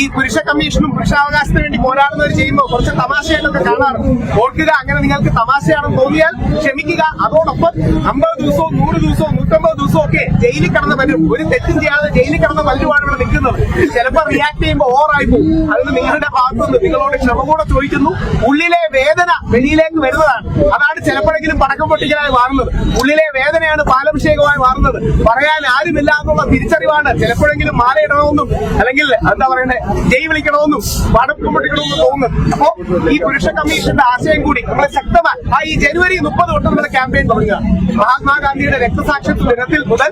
ഈ പുരുഷ കമ്മീഷനും പുരുഷാവകാശത്തിന് വേണ്ടി പോരാടുന്നവർ ചെയ്യുമ്പോൾ കുറച്ച് തമാശയായിട്ടൊക്കെ കാണാറുണ്ട്. ഓർക്കുക അങ്ങനെ നിങ്ങൾക്ക് തമാശയാണെന്ന് തോന്നിയാൽ ക്ഷമിക്കുക. അതോടൊപ്പം അമ്പത് ദിവസവും നൂറ് ദിവസവും നൂറ്റമ്പത് ദിവസവും ഒക്കെ ജയിലിൽ കിടന്ന വരും ഒരു തെറ്റും ചെയ്യാതെ ജയിലിൽ കിടന്ന വലുവാണ് ഇവിടെ നിൽക്കുന്നത്. ചിലപ്പോൾ റിയാക്ട് ചെയ്യുമ്പോൾ ഓറായി പോകും. അതിന് നിങ്ങളുടെ ഭാഗത്തുനിന്ന് നിങ്ങളോട് ക്ഷമ കൂടെ ചോദിക്കുന്നു. ഉള്ളിലെ വേദന വെളിയിലേക്ക് വരുന്നതാണ്. അതാണ് ചിലപ്പോഴെങ്കിലും പടക്കം പൊട്ടിക്കലായി മാറുന്നത്. ഉള്ളിലെ വേദനയാണ് പാലഭിഷേകമായി മാറുന്നത്. പറയാൻ ആരുമില്ല എന്നുള്ള തിരിച്ചറിവാണ് ചിലപ്പോഴെങ്കിലും മാലയിടണമെന്നും അല്ലെങ്കിൽ എന്താ പറയണ്ടേ? ജയ് വിളിക്കണമെന്നും പടക്കം പൊട്ടിക്കണമെന്നും തോന്നുന്നത് അപ്പോ ഈ പുരുഷ കമ്മീഷന്റെ ആശയം കൂടി നമ്മളെ ശക്തമായി ആ ഈ ജനുവരി മുപ്പത് തൊട്ട് നമ്മുടെ ക്യാമ്പയിൻ തുടങ്ങുക. മഹാത്മാഗാന്ധിയുടെ രക്തസാക്ഷിത്വ ദിനത്തിൽ മുതൽ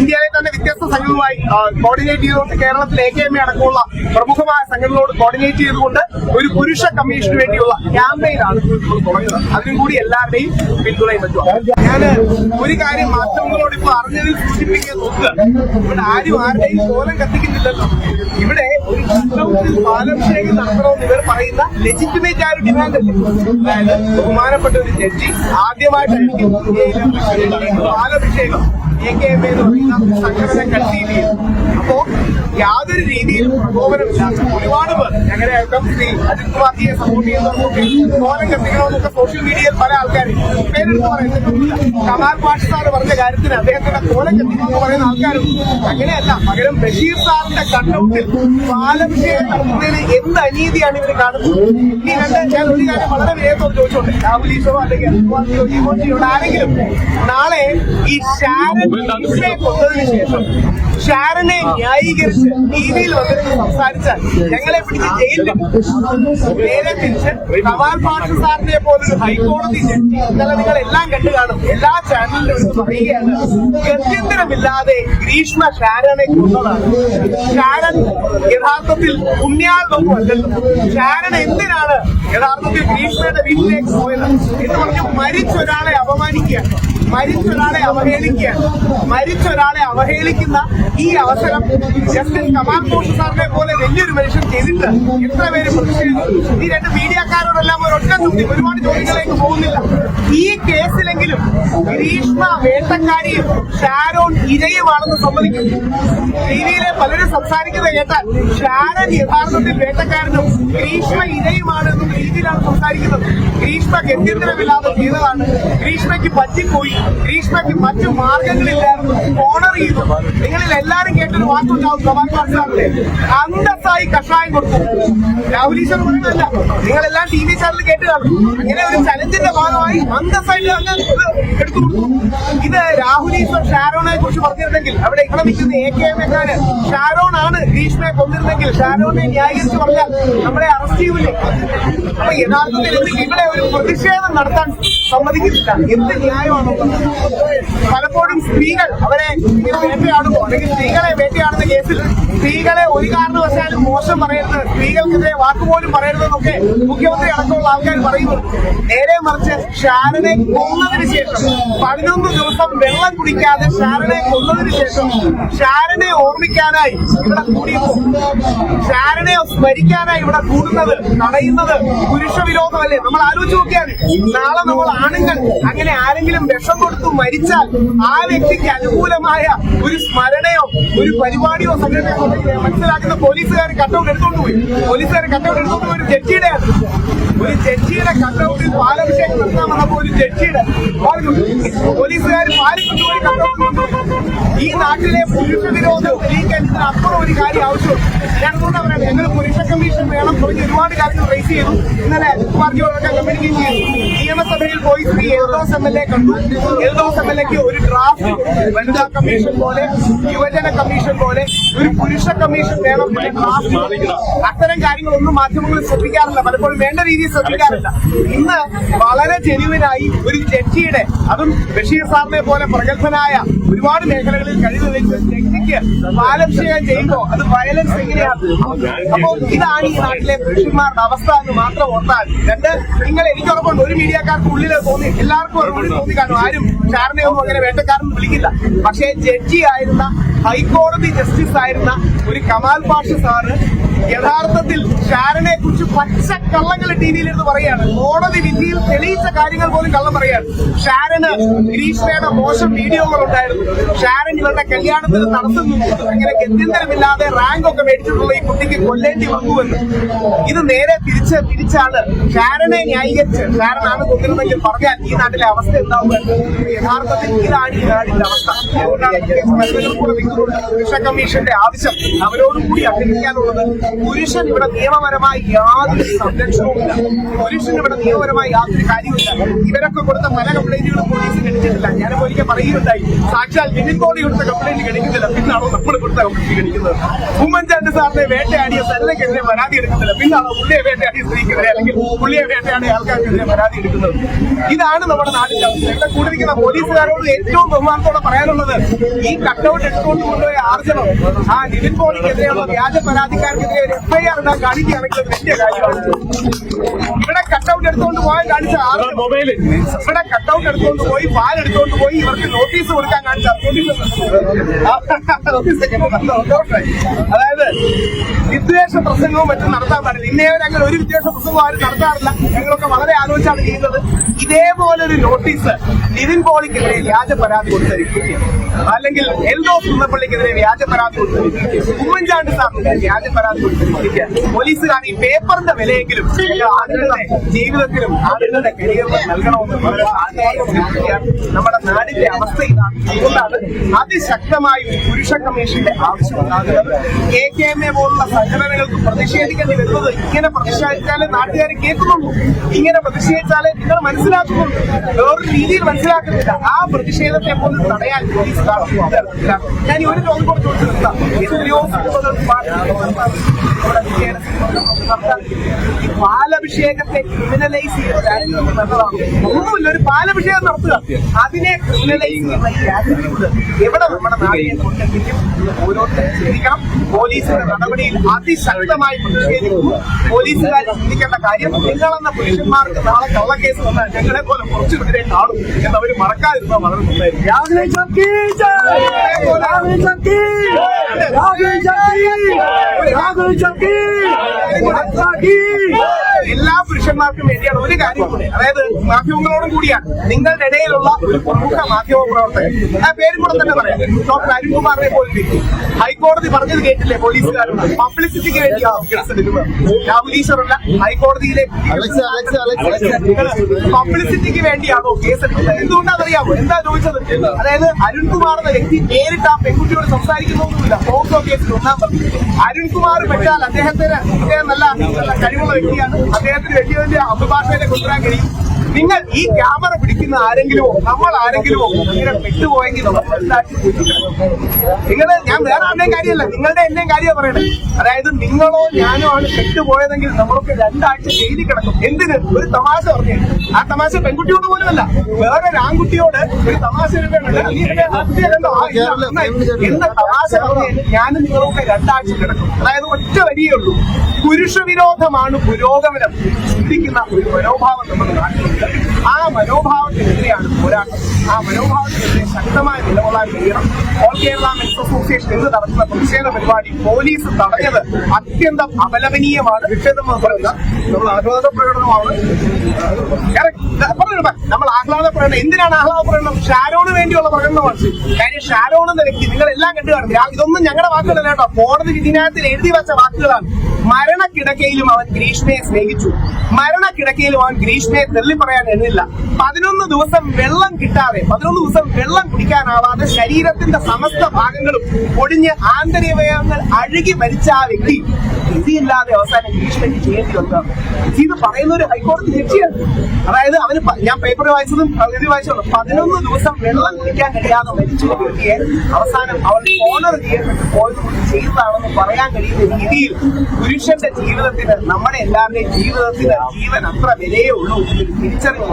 ഇന്ത്യയിലെ തന്നെ വ്യത്യസ്ത സംഘങ്ങളുമായി കോർഡിനേറ്റ് ചെയ്തുകൊണ്ട് കേരളത്തിൽ എ കെ എം എ അടക്കമുള്ള പ്രമുഖമായ സംഘങ്ങളോട് കോർഡിനേറ്റ് ചെയ്തുകൊണ്ട് ഒരു പുരുഷ കമ്മീഷന് വേണ്ടിയുള്ള ക്യാമ്പയിനാണ് തുടങ്ങുന്നത്. അതിനും കൂടി എല്ലാവരുടെയും പിന്തുണയും പറ്റുക ഞാൻ ഒരു കാര്യം മാധ്യമങ്ങളോട് ഇപ്പൊ അറിഞ്ഞതിൽ സൂചിപ്പിക്കാൻ നോക്കുക. ഇവിടെ ആരും ആരുടെയും കോലം കത്തിക്കുന്നില്ലല്ലോ. ഇവിടെ ഒരു ചിത്രത്തിൽ പാലഭിഷേകം നടത്തണമെന്ന് ഇവർ പറയുന്ന ലെജിറ്റിമേറ്റ് ആ ഒരു ഡിമാൻഡ് അല്ലേ? അതായത് ബഹുമാനപ്പെട്ട ഒരു ജഡ്ജി ആദ്യമായിട്ടായിരിക്കും ഇന്ത്യയിലെ പാലഭിഷേകം. എ കെ സംഘടന കൺസീവ് ചെയ്തു അപ്പോ യാതൊരു രീതിയിലും പ്രകോപനമില്ലാത്ത ഒരുപാട് പേർ ഞങ്ങളെയൊക്കെ ശ്രീ അജിത് കുമാർജിയെ സപ്പോർട്ട് ചെയ്യുന്നവർക്കൊക്കെ കോലം കത്തിക്കണമെന്നൊക്കെ സോഷ്യൽ മീഡിയയിൽ പല ആൾക്കാരും പേരെടുത്ത് പറയുന്നില്ല കമാൽ പാഷ് സാർ പറഞ്ഞ കാര്യത്തിന് അദ്ദേഹത്തിന്റെ കോലം കത്തിക്കണമെന്ന് പറയുന്ന ആൾക്കാരും അങ്ങനെയല്ല പകരം ബഷീർ സാറിന്റെ കണ്ണൂട്ടിൽ പാലഭിഷേകം നടത്തുന്നതിന് എന്ത് അനീതിയാണ് ഇവർ കാണുന്നത്? ഇനി രണ്ട് ഞാൻ ഒരു കാര്യം വളരെ വേഗത്തോട് ചോദിച്ചോണ്ട് രാഹുൽ ഈശ്വറോ അല്ലെങ്കിൽ അജിത് കുമാർജിയോ ജീവോജിയോട് ആരെങ്കിലും നാളെ ഈ കൊന്നതിന് ശേഷം ഷാരനെ ന്യായീകരിച്ച് ടിവിയിൽ വന്നിട്ട് സംസാരിച്ചാൽ ഞങ്ങളെ പിടിച്ച് ജയിലിൽ നേരെ തിരിച്ച് കമാൽ പാഷ സാറിനെ പോലൊരു ഹൈക്കോടതി ജഡ്ജി ഇന്നലെ നിങ്ങൾ എല്ലാം കണ്ടു കാണും. എല്ലാ ചാനലിലും എടുത്ത് പറയുകയാണ്. ഗത്യന്തരമില്ലാതെ ഗ്രീഷ്മ ഷാരനെ കൊന്നതാണ്. ഷാരൻ യഥാർത്ഥത്തിൽ പുണ്യാളൊന്നും അല്ലല്ലോ ഷാരൻ എന്തിനാണ് യഥാർത്ഥത്തിൽ ഭീഷ്മയുടെ വീട്ടിലേക്ക് പോയത്. എന്ന് പറഞ്ഞു മരിച്ചൊരാളെ അപമാനിക്കുക. മരിച്ചൊരാളെ അവഹേളിക്കുക. മരിച്ചൊരാളെ അവഹേളിക്കുന്ന ഈ അവസരം ജസ്റ്റിസ് കമാൽ ഘോഷ് സാറിനെ പോലെ വലിയൊരു മനുഷ്യൻ ചെയ്തിട്ട് എത്ര പേര് പ്രതിഷേധിച്ചു? ഈ രണ്ട് മീഡിയക്കാരോടെല്ലാം ഒരൊറ്റ ചോദ്യം ഒരുപാട് ചോദ്യങ്ങളിലേക്ക് പോകുന്നില്ല. ഈ കേസിലെങ്കിലും ഗ്രീഷ്മ വേട്ടക്കാരിയും ഷാരോൺ ഇരയുമാണെന്ന് സമ്മതിക്കും ടിവിയിലെ പലരും സംസാരിക്കുന്നത് കേട്ടാൽ ഷാരൻ യഥാർത്ഥത്തിൽ വേട്ടക്കാരനും ഗ്രീഷ്മ ഇരയുമാണെന്നും രീതിയിലാണ് സംസാരിക്കുന്നത്. ഗ്രീഷ്മ ഗത്യന്തരമില്ലാതെ ചെയ്തതാണ്. ഗ്രീഷ്മയ്ക്ക് പറ്റിപ്പോയി. ഗ്രീഷ്മയ്ക്ക് മറ്റു മാർഗങ്ങളില്ലായിരുന്നു. ഓണർ ചെയ്തു നിങ്ങളിൽ എല്ലാരും കേട്ടൊരു വാക്കുണ്ടാവും സമാൻ സാറിന്റെ അന്തസ്സായി കഷായം കൊടുത്തു. രാഹുലീശ്വർ പറയുന്നതല്ല. നിങ്ങളെല്ലാം ടി വി ചാനൽ കേട്ട് കാണും അങ്ങനെ ഒരു ചലഞ്ചിന്റെ ഭാഗമായി അന്തസ്സായിട്ട് അങ്ങ് എടുത്തു കൊടുത്തു ഇത് രാഹുലീശ്വർ ഷാരോണെ കുറിച്ച് പറഞ്ഞിരുന്നെങ്കിൽ അവിടെ ഇവിടെ നിൽക്കുന്ന എ കെ എം എക്കാര് ഷാരോൺ ആണ് ഗ്രീഷ്മയെ കൊന്നിരുന്നെങ്കിൽ ഷാരോണിനെ ന്യായീകരിച്ച് പറഞ്ഞാൽ നമ്മളെ അറസ്റ്റ് ചെയ്യൂലേ അപ്പൊ യഥാർത്ഥത്തിൽ ഇവിടെ ഒരു പ്രതിഷേധം നടത്താൻ സമ്മതിക്കുന്നില്ല. എന്ത് ന്യായമാണുള്ളത് പലപ്പോഴും സ്ത്രീകൾ അവരെ ഇങ്ങനെ വേട്ടയാടുമ്പോ അല്ലെങ്കിൽ സ്ത്രീകളെ വേട്ടയാടുന്ന കേസിൽ സ്ത്രീകളെ ഒരു കാരണവശാലും മോശം പറയരുത്. സ്ത്രീകൾക്കെതിരെ വാക്കുപോലും പറയരുതെന്നൊക്കെ മുഖ്യമന്ത്രി അടക്കമുള്ള ആൾക്കാർ പറയുന്നു. നേരെ മറിച്ച് ഷാരനെ കൊന്നതിന് ശേഷം പതിനൊന്ന് ദിവസം വെള്ളം കുടിക്കാതെ ഷാരനെ കൊന്നതിന് ശേഷം ഷാരനെ ഓർമ്മിക്കാനായി ഇവിടെ കൂടിയപ്പോ ഷാരനെ സ്മരിക്കാനായി ഇവിടെ കൂടുന്നത് തടയുന്നത് പുരുഷ വിരോധമല്ലേ? നമ്മൾ ആലോചിച്ച് നോക്കിയാണ് നാളെ നമ്മൾ ആണുങ്ങൾ. അങ്ങനെ ആരെങ്കിലും വിഷം കൊടുത്തു മരിച്ചാൽ ആ വ്യക്തിക്ക് അനുകൂലമായ ഒരു സ്മരണയോ ഒരു പരിപാടിയോ സംഘടനയോ മനസ്സിലാക്കുന്ന പോലീസുകാർ കട്ടൗട്ട് എടുത്തോണ്ട് പോയി. പോലീസുകാർ കട്ടൗട്ട് എടുത്തോണ്ട് പോയി ഒരു ജഡ്ജിയുടെ ഒരു ജഡ്ജിയുടെ കട്ടൗട്ടിൽ പാലഭിഷേകം ഒരു ജഡ്ജിയുടെ പോലീസുകാർ പാലിൽ കൊണ്ടുപോയി കട്ടൗട്ട് കൊണ്ടുപോയി ഈ നാട്ടിലെ തെളിയിക്കാൻ ഇതിന് അപ്പുറം ഒരു കാര്യം ആവശ്യമുണ്ട്. ഞാൻ അതുകൊണ്ടാ പറയാം ഞങ്ങൾ പുരുഷ കമ്മീഷൻ വേണം. തുടങ്ങി ഒരുപാട് കാര്യങ്ങൾ റേസ് ചെയ്തു. ഇന്നലെ പാർട്ടിയോടൊക്കെ കമ്മ്യൂണിക്കേറ്റ് ചെയ്തു നിയമസഭയിൽ പോയി Shri Eldhose M L A കണ്ടു. എൽദോസ് എം എൽ എക്ക് ഒരു ഡ്രാഫ്റ്റ് വനിതാ കമ്മീഷൻ പോലെ യുവജന കമ്മീഷൻ പോലെ ഒരു പുരുഷ കമ്മീഷൻ വേണം ഡ്രാഫ്റ്റ്. അത്തരം കാര്യങ്ങളൊന്നും മാധ്യമങ്ങൾ ശ്രദ്ധിക്കാറില്ല. പലപ്പോഴും വേണ്ട രീതിയിൽ ശ്രദ്ധിക്കാറില്ല. ഇന്ന് വളരെ ജെനുവിനായി ഒരു ജഡ്ജിയുടെ അതും ബഷീർ സാറിനെ പോലെ പ്രഗത്ഭനായ ഒരുപാട് മേഖലകളിൽ കഴിവ് ജഡ്ജിക്ക് ചെയ്യാൻ ചെയ്യുമ്പോൾ അത് വയലൻസ് എങ്ങനെയാണ്? അപ്പൊ ഇതാണ് ഈ നാട്ടിലെ പുരുഷന്മാരുടെ അവസ്ഥ എന്ന് മാത്രം ഓർത്താൽ രണ്ട് നിങ്ങൾ എനിക്ക് ഉറപ്പുണ്ട് ഒരു മീഡിയക്കാർക്ക് ഉള്ളിൽ തോന്നി എല്ലാവർക്കും ഉള്ളിൽ തോന്നി കാണും ആരും ഷാറിനെ ഒന്നും അങ്ങനെ വേട്ടക്കാരൻ വിളിക്കില്ല. പക്ഷേ ജഡ്ജി ആയിരുന്ന ഹൈക്കോടതി ജസ്റ്റിസ് ആയിരുന്ന ഒരു കമാൽ പാഷ സാറ് യഥാർത്ഥത്തിൽ ഷാരനെ കുറിച്ച് പച്ച കള്ളങ്ങൾ ടി വിയിൽ വിയിലിരുന്ന് പറയാണ് കോടതി വിധിയിൽ തെളിയിച്ച കാര്യങ്ങൾ പോലും കള്ളം പറയാണ് ഷാരന് ഗ്രീഷ്മയുടെ മോശം വീഡിയോകൾ ഉണ്ടായിരുന്നു ഷാരൻ ഇവരുടെ കല്യാണത്തിന് നടത്തുന്നു അങ്ങനെ ഗത്യന്തരമില്ലാതെ റാങ്ക് ഒക്കെ മേടിച്ചിട്ടുള്ള ഈ കുട്ടിക്ക് കൊല്ലേണ്ടി വന്നുവെന്ന്. ഇത് നേരെ തിരിച്ച് തിരിച്ചാണ് ഷാരനെ ന്യായീകരിച്ച്. ഷാരനാണ് കൊന്നിരുന്നെങ്കിൽ പറഞ്ഞാൽ ഈ നാട്ടിലെ അവസ്ഥ എന്താവുക യഥാർത്ഥത്തിൽ ഇതാണ് ഈ അവസ്ഥ. അതുകൊണ്ടാണ് കമ്മീഷന്റെ ആവശ്യം അവരോടുകൂടി അഭ്യർത്ഥിക്കാനുള്ളത് പുരുഷൻ ഇവിടെ നിയമപരമായി യാതൊരു സംരക്ഷണവുമില്ല പുരുഷൻ ഇവിടെ നിയമപരമായി യാതൊരു കാര്യമില്ല ഇവരൊക്കെ കൊടുത്ത പല കംപ്ലൈന്റുകളും പോലീസ് ഗണിച്ചിട്ടില്ല ഞാൻ ഒരിക്കൽ പറയുകയുണ്ടായി. സാക്ഷാൽ നിതിൻ മോഡി കൊടുത്ത കംപ്ലൈന്റ് ഗണിക്കുന്നില്ല പിന്നാണോ നമ്മൾ കൊടുത്ത കംപ്ലൈന്റ് ഗണിക്കുന്നത് ഉമ്മൻചാണ്ടി സാറിനെ വേട്ടയാടിയ സ്ഥലക്കെതിരെ പരാതി എടുക്കുന്നില്ല. പിന്നാണോ പുള്ളിയെ വേട്ടയാടിയ സ്ത്രീക്കെതിരെ അല്ലെങ്കിൽ പുള്ളിയെ വേട്ടയാടിയ ആൾക്കാർക്കെതിരെ പരാതി എടുക്കുന്നത്? ഇതാണ് നമ്മുടെ നാടിന്റെ അവസ്ഥ. ഇവിടെ കൂടിയിരിക്കുന്ന പോലീസുകാരോട് ഏറ്റവും ബഹുമാനത്തോടെ പറയാനുള്ളത് ഈ കട്ടൗട്ട് എടുത്തുകൊണ്ട് കൊണ്ടുപോയ ആർജനം ആ നിവിൻ മോഡിക്കെതിരെയുള്ള വ്യാജ പരാതിക്കാർക്കെതിരെ ഒരു എഫ്ഐആർ കാണിക്കുകയാണെങ്കിൽ വലിയ കാര്യമാണ് ഇവിടെ കട്ടൗട്ട് എടുത്തുകൊണ്ട് പോയാൽ കാണിച്ച മൊബൈൽ. ഇവിടെ കട്ടൗട്ട് എടുത്തുകൊണ്ട് പോയി പാൽ എടുത്തുകൊണ്ട് പോയി ഇവർക്ക് നോട്ടീസ് കൊടുക്കാൻ കാണിച്ച അതായത് വിദ്വേഷ പ്രസംഗവും മറ്റും നടത്താൻ പാടില്ല. ഇന്നേവരെ അങ്ങനെ ഒരു വിദ്വേഷ പ്രസംഗവും ആരും നടത്താറില്ല. ഞങ്ങളൊക്കെ വളരെ ആലോചിച്ചാണ് ചെയ്യുന്നത്. ഇതേപോലെ ഒരു നോട്ടീസ് നിതിൻ പോളിക്കെതിരെ വ്യാജ പരാതി കൊടുത്തിരിക്കുക അല്ലെങ്കിൽ എൽദോ കുന്നപ്പള്ളിക്കെതിരെ വ്യാജ പരാതി കൊടുത്തിരിക്കുക ഉമ്മൻചാണ്ടി സാറിനെതിരെ വ്യാജ പരാതി പോലീസുകാർ ഈ പേപ്പറിന്റെ വിലയെങ്കിലും ആളുകളുടെ ജീവിതത്തിലും ആളുകളുടെ കരിയറിലും നൽകണമെന്ന് നമ്മുടെ നാടിന്റെ അവസ്ഥ ഇതാണ്. അതുകൊണ്ടാണ് അതിശക്തമായി ഒരു പുരുഷ കമ്മീഷന്റെ ആവശ്യം ഉണ്ടാകുന്നത്. കെ കെ എം എ പോലുള്ള സംഘടനകൾക്ക് പ്രതിഷേധിക്കേണ്ടി വരുന്നത് ഇങ്ങനെ പ്രതിഷേധിച്ചാലേ നാട്ടുകാർ കേൾക്കുന്നുള്ളൂ. ഇങ്ങനെ പ്രതിഷേധിച്ചാലേ നിങ്ങൾ മനസ്സിലാക്കുന്നുള്ളൂ. വേറൊരു രീതിയിൽ മനസ്സിലാക്കുന്നില്ല. ആ പ്രതിഷേധത്തെ പോലും തടയാൻ പോലീസ് ഞാൻ ഒരു ചോദ്യം കൂടെ ചോദിച്ചു നിർത്താം. എത്രയോ ഈ പാലഭിഷേകത്തെ ക്രിമിനലൈസ് നല്ലതാണ്. ഒന്നുമില്ല ഒരു പാലഭിഷേകം നടത്തുക. അതിനെ ക്രിമിനലൈസ് ചെയ്യുന്ന ഈ എവിടെ നമ്മുടെ നാടിനെ കൊണ്ടെത്തിക്കും ഓരോരുത്തരും ചിന്തിക്കണം. പോലീസിന്റെ നടപടിയിൽ അതിശക്തമായി പ്രതിഷേധിക്കുന്നു. പോലീസുകാർ ചിന്തിക്കേണ്ട കാര്യം നിങ്ങളെന്ന പുരുഷന്മാർക്ക് നാളെ കള്ളക്കേസ് വന്നാൽ ഞങ്ങളെ പോലെ കുറച്ചു പേരെ കാണും എന്നവർ മറക്കാതിരുന്നാൽ വളരെ നന്നായിരുന്നു രാഹുൽ എല്ലാ പുരുഷന്മാർക്കും വേണ്ടിയാണ് ഒരു കാര്യം കൂടി. അതായത് മാധ്യമങ്ങളോടും കൂടിയാണ്. നിങ്ങളുടെ ഇടയിലുള്ള ഒരു പ്രമുഖ മാധ്യമ പ്രവർത്തകൻ. ആ പേരും കൂടെ തന്നെ പറയാം. ഡോക്ടർ അരുൺകുമാറിനെ പോലെ ഹൈക്കോടതി പറഞ്ഞത് കേട്ടില്ലേ പോലീസുകാരൻ പബ്ലിസിറ്റിക്ക് വേണ്ടിയാണ് കേസെടുക്കുന്നത് രാഹുൽ ഈശ്വറല്ല ഹൈക്കോടതിയിലെ പബ്ലിസിറ്റിക്ക് വേണ്ടിയാണോ കേസ് എടുക്കുന്നത്? എന്തുകൊണ്ടാണെന്നറിയാമോ? എന്താ ചോദിച്ചത്? അതായത് അരുൺകുമാർ എന്ന വ്യക്തി നേരിട്ട് ആ പെൺകുട്ടിയോട് സംസാരിക്കുന്നൊന്നുമില്ല പോക്സോ കേസിൽ ഒന്നാം പ്രതി അരുൺകുമാർ പെട്ടാൽ അദ്ദേഹത്തിന് അദ്ദേഹം നല്ല കഴിവുള്ള വ്യക്തിയാണ്. അദ്ദേഹത്തിന് വലിയ വലിയ അഭിഭാഷകരെ കൊണ്ടുവരാൻ കഴിയും. നിങ്ങൾ ഈ ക്യാമറ പിടിക്കുന്ന ആരെങ്കിലുമോ നമ്മൾ ആരെങ്കിലുമോ ഇങ്ങനെ പെട്ടുപോയെങ്കിൽ നമ്മൾ നിങ്ങൾ ഞാൻ വേറെ ആരുടെയും കാര്യമല്ല നിങ്ങളുടെ എന്റെയും കാര്യമാണ് പറയണത്. അതായത് നിങ്ങളോ ഞാനോ ആണ് പെട്ടുപോയതെങ്കിൽ നമ്മളൊക്കെ രണ്ടാഴ്ച ജയിലിൽ കിടക്കും. എന്തിന്? ഒരു തമാശ പറഞ്ഞു. ആ തമാശ പെൺകുട്ടിയോട് പോലുമല്ല. വേറെ ഒരു ആൺകുട്ടിയോട് ഒരു തമാശ. എന്ന തമാശ പറഞ്ഞു? ഞാനും നിങ്ങളൊക്കെ രണ്ടാഴ്ച കിടക്കും. അതായത് ഒറ്റ വരിയേ ഉള്ളൂ. പുരുഷ വിരോധമാണ് പുരോഗമനം. ചിന്തിക്കുന്ന ഒരു മനോഭാവം നമ്മുടെ നാട്ടിലുണ്ട് ആ മനോഭാവത്തിനെതിരെയാണ് പോരാട്ടം. ആ മനോഭാവത്തിനെതിരെ ശക്തമായ നിലകൊള്ളാൻ കഴിയണം. ഓൾ കേരള മെൻസ് അസോസിയേഷൻ ഇന്ന് നടത്തുന്ന പ്രതിഷേധ പരിപാടി പോലീസ് തടഞ്ഞത് അത്യന്തം അപലപനീയമാണ്. വിക്ഷേപം നമ്മൾ ആഹ്ലാദ പ്രകടനമാണ്. പറഞ്ഞു നമ്മൾ ആഹ്ലാദ പ്രകടനം. എന്തിനാണ് ആഹ്ലാദ പ്രകടനം? ഷാരോണ് വേണ്ടിയുള്ള പ്രകടനമാണ് കാര്യം ഷാരോൺ എന്ന വ്യക്തി നിങ്ങൾ എല്ലാം കണ്ടു കാണും. ഇതൊന്നും ഞങ്ങളുടെ വാക്കുകളല്ല കേട്ടോ. കോടതി വിധിന്യായത്തിൽ എഴുതി വെച്ച വാക്കുകളാണ്. മരണക്കിടക്കയിലും അവൻ ഗ്രീഷ്മയെ സ്നേഹിച്ചു. മരണക്കിടക്കയിലും അവൻ ഗ്രീഷ്മയെ തെള്ളി പറയാൻ എണ്ണില്ല. പതിനൊന്ന് ദിവസം വെള്ളം കിട്ടാതെ പതിനൊന്ന് ദിവസം വെള്ളം കുടിക്കാനാവാതെ ശരീരത്തിന്റെ സമസ്ത ഭാഗങ്ങളും ഒടിഞ്ഞ് ആന്തരികവയവങ്ങൾ അഴുകി മരിച്ച ആ വ്യക്തി വിധിയില്ലാതെ അവസാനം ഗ്രീഷ്മയ്ക്ക് ചെയ്യേണ്ടി വന്നതാണ് ഇത് പറയുന്ന ഒരു ഹൈക്കോടതി ജഡ്ജിയാണ് അതായത് അവന് ഞാൻ പേപ്പർ വായിച്ചതും പ്രകൃതി വായിച്ചതും പതിനൊന്ന് ദിവസം വെള്ളം കുടിക്കാൻ കഴിയാതെ മരിച്ചു ഒരു വ്യക്തിയെ അവസാനം അവൾ ഓണർ ചെയ്യപ്പെട്ട്. പോയത് ചെയ്തതാണെന്ന് പറയാൻ കഴിയുന്ന രീതിയിൽ പുരുഷന്റെ ജീവിതത്തിന് നമ്മുടെ എല്ലാവരുടെയും ജീവിതത്തിന് ജീവൻ അത്ര വിലയേ ഉള്ളൂ. തിരിച്ചറിവ്